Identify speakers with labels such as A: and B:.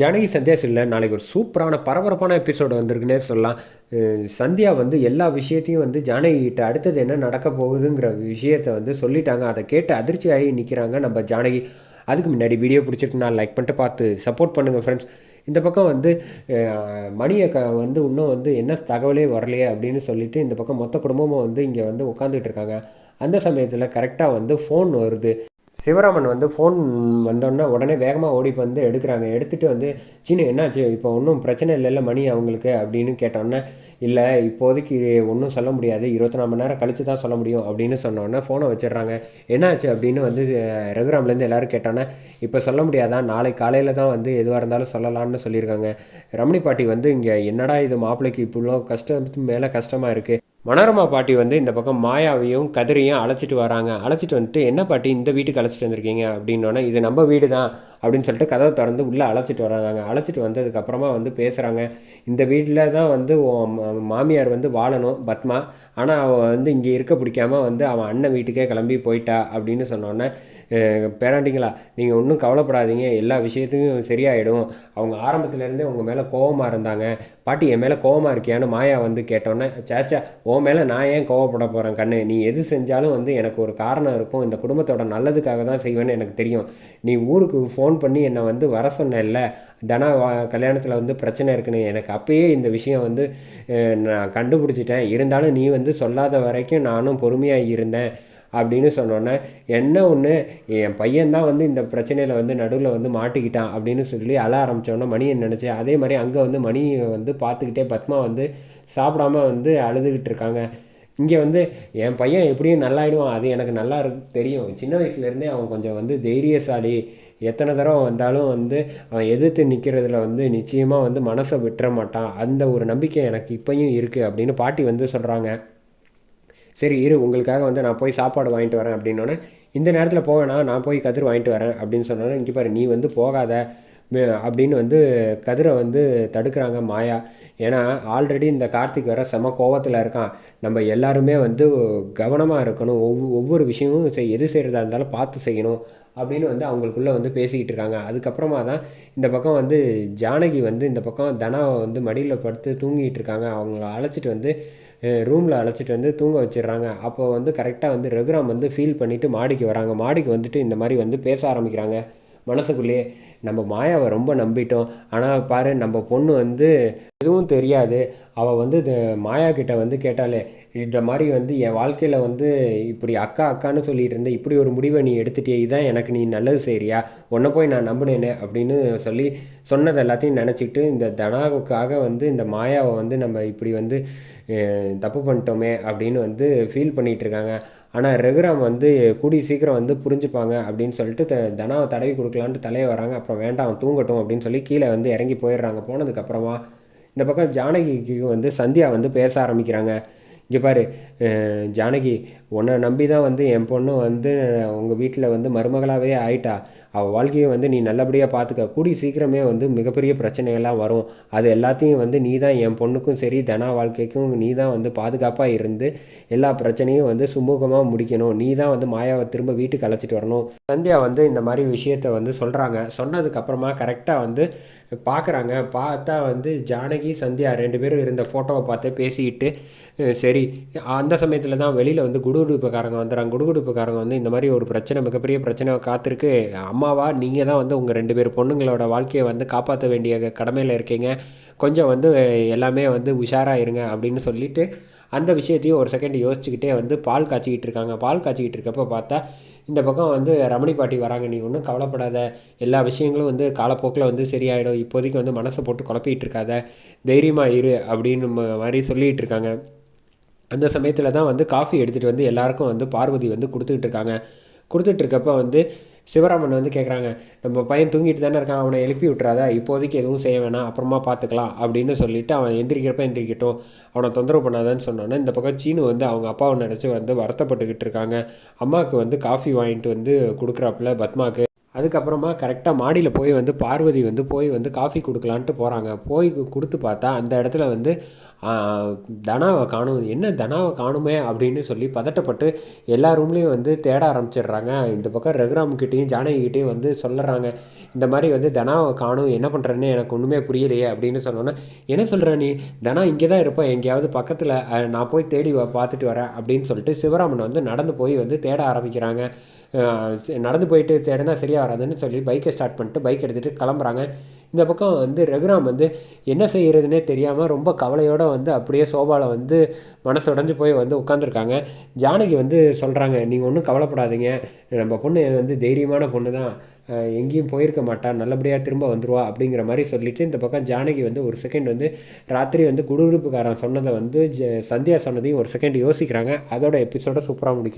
A: ஜானகி சந்தியா சீரியலில் நாளைக்கு ஒரு சூப்பரான பரபரப்பான எபிசோடு வந்திருக்குன்னே சொல்லலாம். சந்தியா வந்து எல்லா விஷயத்தையும் வந்து ஜானகிட்ட அடுத்தது என்ன நடக்க போகுதுங்கிற விஷயத்தை வந்து சொல்லிட்டாங்க. அதை கேட்டு அதிர்ச்சி ஆகி நிற்கிறாங்க நம்ம ஜானகி. அதுக்கு முன்னாடி வீடியோ பிடிச்சிட்டு நான் லைக் பண்ணிட்டு பார்த்து சப்போர்ட் பண்ணுங்கள் ஃப்ரெண்ட்ஸ் இந்த பக்கம் வந்து மணியை க வந்து இன்னும் வந்து என்ன தகவலே வரலையே அப்படின்னு சொல்லிட்டு இந்த பக்கம் மொத்த குடும்பமும் வந்து இங்கே வந்து உட்காந்துட்டு இருக்காங்க. அந்த சமயத்தில் கரெக்டாக வந்து ஃபோன் வருது. சிவராமன் வந்து ஃபோன் வந்தோடனே உடனே வேகமாக ஓடி வந்து எடுக்கிறாங்க. எடுத்துகிட்டு வந்து சீனு என்னாச்சு? இப்போ ஒன்றும் பிரச்சனை இல்லைல்ல மணி அவங்களுக்கு? அப்படின்னு கேட்டோன்னே இல்லை இப்போதைக்கு ஒன்றும் சொல்ல முடியாது. இருபத்தி நாலு மணி நேரம் கழித்து தான் சொல்ல முடியும். அப்படின்னு சொன்னோன்னே ஃபோனை வச்சிடுறாங்க. என்னாச்சு? அப்படின்னு வந்து ரகுராம்லேருந்து எல்லாரும் கேட்டோன்னே இப்போ சொல்ல முடியாதான் நாளை காலையில் தான் வந்து எதுவாக இருந்தாலும் சொல்லலான்னு சொல்லியிருக்காங்க. ரமணி பாட்டி வந்து இங்கே என்னடா இது மாப்பிள்ளைக்கு இவ்வளோ கஷ்டத்துக்கு மேலே கஷ்டமாக இருக்குது மனோரமா பாட்டி வந்து இந்த பக்கம் மாயாவையும் கதிரையும் அழைச்சிட்டு வராங்க. அழைச்சிட்டு வந்துட்டு என்ன பாட்டி இந்த வீட்டுக்கு அழைச்சிட்டு வந்திருக்கீங்க? அப்படின்னோடனே இது நம்ம வீடு தான் அப்படின்னு சொல்லிட்டு கதவை திறந்து உள்ளே அழைச்சிட்டு வராங்க. அழைச்சிட்டு வந்ததுக்கப்புறமா வந்து பேசுகிறாங்க இந்த வீட்டில் தான் வந்து மாமியார் வந்து வாழணும் பத்மா. ஆனால் அவள் வந்து இங்கே இருக்க பிடிக்காம வந்து அவன் அண்ணன் வீட்டுக்கே கிளம்பி போயிட்டா. அப்படின்னு சொன்னோன்னே பேராண்டிங்களா? நீங்கள் ஒன்றும் கவலைப்படாதீங்க. எல்லா விஷயத்தையும் சரியாயிடும். அவங்க ஆரம்பத்துலேருந்தே உங்கள் மேலே கோவமாக இருந்தாங்க. பாட்டி என் மேலே கோவமாக இருக்கியான்னு மாயா வந்து கேட்டோன்னே சேச்சா உன் மேலே நான் ஏன் கோவப்பட போகிறேன் கண்ணு? நீ எது செஞ்சாலும் வந்து எனக்கு ஒரு காரணம் இருக்கும். இந்த குடும்பத்தோட நல்லதுக்காக தான் செய்வேன்னு எனக்கு தெரியும். நீ ஊருக்கு ஃபோன் பண்ணி என்னை வந்து வர சொன்னேன்ல தனா கல்யாணத்தில் வந்து பிரச்சனை இருக்குன்னு. எனக்கு அப்பயே இந்த விஷயம் வந்து நான் கண்டுபிடிச்சிட்டேன். இருந்தாலும் நீ வந்து சொல்லாத வரைக்கும் நானும் பொறுமையாக இருந்தேன். அப்படின்னு சொன்னோன்னே என்ன ஒன்று என் பையன்தான் வந்து இந்த பிரச்சனையில் வந்து நடுவில் வந்து மாட்டிக்கிட்டான் அப்படின்னு சொல்லி அழ ஆரம்பித்தோன்னே மணியை நினச்சி அதே மாதிரி அங்கே வந்து மணியை வந்து பார்த்துக்கிட்டே பத்மா வந்து சாப்பிடாம வந்து அழுதுகிட்டு இருக்காங்க. இங்கே வந்து என் பையன் எப்படியும் நல்லாயிடுவான் அது எனக்கு நல்லா இருக்கு தெரியும். சின்ன வயசுலேருந்தே அவன் கொஞ்சம் வந்து தைரியசாலி. எத்தனை தடவை வந்தாலும் வந்து அவன் எதிர்த்து நிற்கிறதுல வந்து நிச்சயமாக வந்து மனசை விட்டுற மாட்டான். அந்த ஒரு நம்பிக்கை எனக்கு இப்பயும் இருக்குது அப்படின்னு பாட்டி வந்து சொல்கிறாங்க சரி இரு உங்களுக்காக வந்து நான் போய் சாப்பாடு வாங்கிட்டு வரேன் அப்படின்னோடனே இந்த நேரத்தில் போவேணா நான் போய் கதிர் வாங்கிட்டு வரேன் அப்படின்னு சொன்னோன்னே இங்கே பாரு நீ வந்து போகாத மே- அப்படின்னு வந்து கதிரை வந்து தடுக்கிறாங்க மாயா. ஏன்னா ஆல்ரெடி இந்த கார்த்திக் வேற செம கோவத்தில் இருக்கான். நம்ம எல்லாருமே வந்து கவனமாக இருக்கணும். ஒவ்வொரு ஒவ்வொரு விஷயமும் செய் எது செய்கிறதா இருந்தாலும் பார்த்து செய்யணும் அப்படின்னு வந்து அவங்களுக்குள்ளே வந்து பேசிக்கிட்டு இருக்காங்க. அதுக்கப்புறமா தான் இந்த பக்கம் வந்து ஜானகி வந்து இந்த பக்கம் தனாவை வந்து மடியில் படுத்து தூங்கிட்டு இருக்காங்க. அவங்கள அழைச்சிட்டு வந்து ரூமில் அழைச்சிட்டு வந்து தூங்க வச்சிடுறாங்க. அப்போ வந்து கரெக்டாக வந்து ரகுராம் வந்து ஃபீல் பண்ணிவிட்டு மாடிக்கு வராங்க. மாடிக்கு வந்துட்டு இந்த மாதிரி வந்து பேச ஆரம்பிக்கிறாங்க. மனசுக்குள்ளேயே நம்ம மாயாவை ரொம்ப நம்பிட்டோம். ஆனால் பாரு நம்ம பொண்ணு வந்து எதுவும் தெரியாது. அவள் வந்து மாயா கிட்ட வந்து கேட்டாலே இந்த மாதிரி வந்து என் வாழ்க்கையில் வந்து இப்படி அக்கா அக்கான்னு சொல்லிட்டு இருந்த இப்படி ஒரு முடிவை நீ எடுத்துட்டியே இதான் எனக்கு நீ நல்லது செய்கிறியா உன்னை போய் நான் நம்பினேனே அப்படின்னு சொல்லி சொன்னது எல்லாத்தையும் நினச்சிக்கிட்டு இந்த தனாவுக்காக வந்து இந்த மாயாவை வந்து நம்ம இப்படி வந்து தப்பு பண்ணிட்டோமே அப்படின்னு வந்து ஃபீல் பண்ணிகிட்டு இருக்காங்க. ஆனால் ரகுராம் வந்து கூடி சீக்கிரம் வந்து புரிஞ்சுப்பாங்க அப்படின்னு சொல்லிட்டு த தனாவை தடவி கொடுக்கலான்ட்டு தலையை வராங்க அப்புறம் வேண்டாம் அவன் தூங்கட்டும் அப்படின்னு சொல்லி கீழே வந்து இறங்கி போயிடுறாங்க. போனதுக்கப்புறமா இந்த பக்கம் ஜானகிக்கு வந்து சந்தியா வந்து பேச ஆரம்பிக்கிறாங்க. இங்கே பாரு ஜானகி உன்னை நம்பி தான் வந்து என் பொண்ணு வந்து உங்கள் வீட்டில் வந்து மருமகளாகவே ஆயிட்டா. அவள் வாழ்க்கையை வந்து நீ நல்லபடியாக பார்த்துக்க கூடி சீக்கிரமே வந்து மிகப்பெரிய பிரச்சனைகள்லாம் வரும். அது எல்லாத்தையும் வந்து நீ தான் என் பொண்ணுக்கும் சரி தனா வாழ்க்கைக்கும் நீ தான் வந்து பாதுகாப்பாக இருந்து எல்லா பிரச்சனையும் வந்து சுமூகமாக முடிக்கணும். நீ தான் வந்து மாயாவை திரும்ப வீட்டுக்கு அழைச்சிட்டு வரணும். சந்தியா வந்து இந்த மாதிரி விஷயத்த வந்து சொல்கிறாங்க சொன்னதுக்கப்புறமா கரெக்டாக வந்து பார்க்குறாங்க பார்த்தா வந்து ஜானகி சந்தியா ரெண்டு பேரும் இருந்த ஃபோட்டோவை பார்த்து பேசிக்கிட்டு சரி அந்த சமயத்தில் தான் வெளியில் வந்து குடுகுடுப்புக்காரங்க வந்துடுறாங்க. குடுகுடுப்புக்காரங்க வந்து இந்த மாதிரி ஒரு பிரச்சனை மிகப்பெரிய பிரச்சனை காத்திருக்கு. அம்மாவா? நீங்கள் தான் வந்து உங்கள் ரெண்டு பேர் பொண்ணுங்களோட வாழ்க்கையை வந்து காப்பாற்ற வேண்டிய கடமையில் இருக்கீங்க. கொஞ்சம் வந்து எல்லாமே வந்து உஷாராக இருங்க அப்படின்னு சொல்லிட்டு அந்த விஷயத்தையும் ஒரு செகண்ட் யோசிச்சுக்கிட்டே வந்து பால் காய்ச்சிக்கிட்டு இருக்காங்க. பால் காய்ச்சிக்கிட்டு இருக்கப்போ பார்த்தா இந்த பக்கம் வந்து ரமணி பாட்டி வராங்க. நீ ஒன்றும் கவலைப்படாத. எல்லா விஷயங்களும் வந்து காலப்போக்கில் வந்து சரியாயிடும். இப்போதைக்கு வந்து மனசை போட்டு குழப்பிகிட்டு இருக்காத. தைரியமாக இரு அப்படின்னு மாதிரி சொல்லிகிட்டு இருக்காங்க. அந்த சமயத்தில் தான் வந்து காஃபி எடுத்துகிட்டு வந்து எல்லாருக்கும் வந்து பார்வதி வந்து கொடுத்துக்கிட்டு இருக்காங்க. கொடுத்துட்ருக்கப்ப வந்து சிவராமன் வந்து கேட்குறாங்க நம்ம பையன் தூங்கிட்டு தானே இருக்கான் அவனை எழுப்பி விட்றாத இப்போதைக்கு எதுவும் செய்ய வேணாம் அப்புறமா பார்த்துக்கலாம் அப்படின்னு சொல்லிட்டு அவன் எந்திரிக்கிறப்ப எந்திரிக்கட்டும் அவனை தொந்தரவு பண்ணாதான்னு சொன்னோன்னே இந்த பக்கம் சீனு வந்து அவங்க அப்பாவை நினச்சி வந்து வருத்தப்பட்டுக்கிட்டு இருக்காங்க. அம்மாவுக்கு வந்து காஃபி வாங்கிட்டு வந்து கொடுக்குறாப்புல பத்மாவுக்கு அதுக்கப்புறமா கரெக்டாக மாடியில் போய் வந்து பார்வதி வந்து போய் வந்து காஃபி கொடுக்கலான்ட்டு போகிறாங்க போய் கொடுத்து பார்த்தா அந்த இடத்துல வந்து தனாவை காணும் என்ன தனாவை காணுமே? அப்படின்னு சொல்லி பதட்டப்பட்டு எல்லா ரூம்லேயும் வந்து தேட ஆரம்பிச்சிடுறாங்க. இந்த பக்கம் ரகுராம்கிட்டேயும் ஜானகிக்கிட்டேயும் வந்து சொல்லுறாங்க. இந்த மாதிரி வந்து தனாவை காணும் என்ன பண்ணுறேன்னு எனக்கு ஒன்றுமே புரியலையே அப்படின்னு சொன்னோன்னே என்ன சொல்கிற நீ? தனா இங்கே தான் இருப்பேன் எங்கேயாவது பக்கத்தில் நான் போய் தேடி வ- பார்த்துட்டு வரேன். அப்படின்னு சொல்லிட்டு சிவராமன் வந்து நடந்து போய் வந்து தேட ஆரம்பிக்கிறாங்க. நடந்து போயிட்டு தேடினா சரியாக வராதுன்னு சொல்லி பைக்கை ஸ்டார்ட் பண்ணிட்டு பைக் எடுத்துகிட்டு கிளம்புறாங்க. இந்த பக்கம் வந்து ரகுராம் வந்து என்ன செய்கிறதுனே தெரியாமல் ரொம்ப கவலையோடு வந்து அப்படியே சோபாவில் வந்து மனசு உடஞ்சி போய் வந்து உட்காந்துருக்காங்க ஜானகி வந்து சொல்கிறாங்க நீங்கள் ஒன்றும் கவலைப்படாதீங்க. நம்ம பொண்ணு வந்து தைரியமான பொண்ணு தான் எங்கேயும் போயிருக்க மாட்டா. நல்லபடியாக திரும்ப வந்துருவா. அப்படிங்கிற மாதிரி சொல்லிவிட்டு இந்த பக்கம் ஜானகி வந்து ஒரு செகண்ட் வந்து ராத்திரி வந்து குடுகுடுப்புக்காரன் சொன்னதை வந்து ஜ சந்தியா சொன்னதையும் ஒரு செகண்ட் யோசிக்கிறாங்க. அதோட எபிசோட சூப்பராக முடிக்கும்